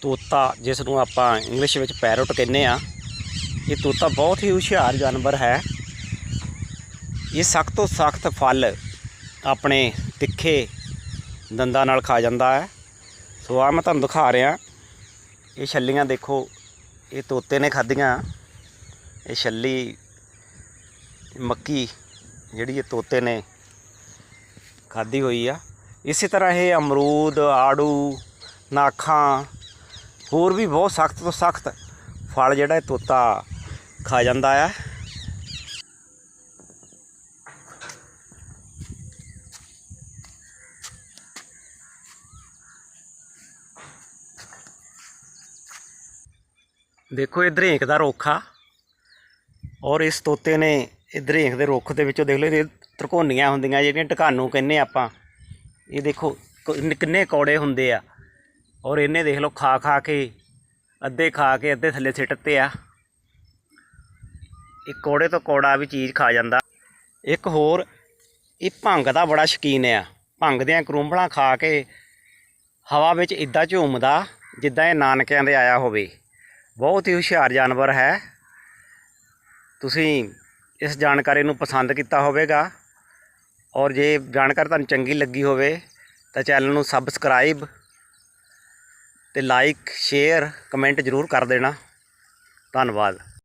ਤੋਤਾ, ਜਿਸ ਨੂੰ ਆਪਾਂ ਇੰਗਲਿਸ਼ ਵਿੱਚ ਪੈਰੋਟ ਕਹਿੰਦੇ ਆ ਇਹ ਤੋਤਾ ਬਹੁਤ ਹੀ ਹੁਸ਼ਿਆਰ ਜਾਨਵਰ ਹੈ। ਇਹ ਸਖਤ ਤੋਂ ਸਖਤ ਫਲ ਆਪਣੇ ਤਿੱਖੇ ਦੰਦਾਂ ਨਾਲ ਖਾ ਜਾਂਦਾ ਹੈ। ਸੋ ਆ ਮੈਂ ਤੁਹਾਨੂੰ ਦਿਖਾ ਰਿਹਾ। ਇਹ ਛੱਲੀਆਂ ਦੇਖੋ, ਇਹ ਤੋਤੇ ਨੇ ਖਾਧੀਆਂ। ਇਹ ਛੱਲੀ, ਮੱਕੀ ਜਿਹੜੀ ਇਹ ਤੋਤੇ ਨੇ ਖਾਧੀ ਹੋਈ ਆ। ਇਸੇ ਤਰ੍ਹਾਂ ਇਹ ਅਮਰੂਦ, ਆੜੂ, ਨਾਖਾਂ ਹੋਰ ਵੀ ਬਹੁਤ ਸਖਤ ਤੋਂ ਸਖਤ ਫਲ ਜਿਹੜਾ ਤੋਤਾ ਖਾ ਜਾਂਦਾ ਆ। ਦੇਖੋ ਇਹ ਧਰੇਕ ਦਾ ਰੁੱਖ ਆ ਔਰ ਇਸ ਤੋਤੇ ਨੇ ਇਹ ਧਰੇਕ ਦੇ ਰੁੱਖ ਦੇ ਵਿੱਚੋਂ ਦੇਖ ਲਓ ਇਹ ਤਰਕੋਨੀਆਂ ਹੁੰਦੀਆਂ ਜਿਹੜੀਆਂ ਢਕਾਨੂ ਕਹਿੰਦੇ ਆਪਾਂ। ਇਹ ਦੇਖੋ ਕਿੰਨੇ ਕੌੜੇ ਹੁੰਦੇ ਆ। ਔਰ ਇਹਨੇ ਦੇਖ ਲਓ ਖਾ ਖਾ ਕੇ, ਅੱਧੇ ਖਾ ਕੇ ਅੱਧੇ ਥੱਲੇ ਸਿੱਟਤੇ ਆ। ਇਹ ਕੋੜੇ ਤੋਂ ਕੋੜਾ ਵੀ ਚੀਜ਼ ਖਾ ਜਾਂਦਾ। ਇੱਕ ਹੋਰ, ਇਹ ਭੰਗ ਦਾ ਬੜਾ ਸ਼ਕੀਨ ਆ। ਭੰਗ ਦੀਆਂ ਕਰੂੰਬਲਾਂ ਖਾ ਕੇ ਹਵਾ ਵਿੱਚ ਇਦਾਂ ਝੂਮਦਾ ਜਿੱਦਾਂ ਇਹ ਨਾਨਕਿਆਂ ਦੇ ਆਇਆ ਹੋਵੇ। ਬਹੁਤ ਹੀ ਹੁਸ਼ਿਆਰ ਜਾਨਵਰ ਹੈ। ਤੁਸੀਂ ਇਸ ਜਾਣਕਾਰੀ ਨੂੰ ਪਸੰਦ ਕੀਤਾ ਹੋਵੇਗਾ। ਔਰ ਜੇ ਜਾਣਕਾਰੀ ਤੁਹਾਨੂੰ ਚੰਗੀ ਲੱਗੀ ਹੋਵੇ, ਤਾਂ ਚੈਨਲ ਨੂੰ ਸਬਸਕ੍ਰਾਈਬ ਤੇ ਲਾਈਕ ਸ਼ੇਅਰ ਕਮੈਂਟ ਜ਼ਰੂਰ ਕਰ ਦੇਣਾ। ਧੰਨਵਾਦ।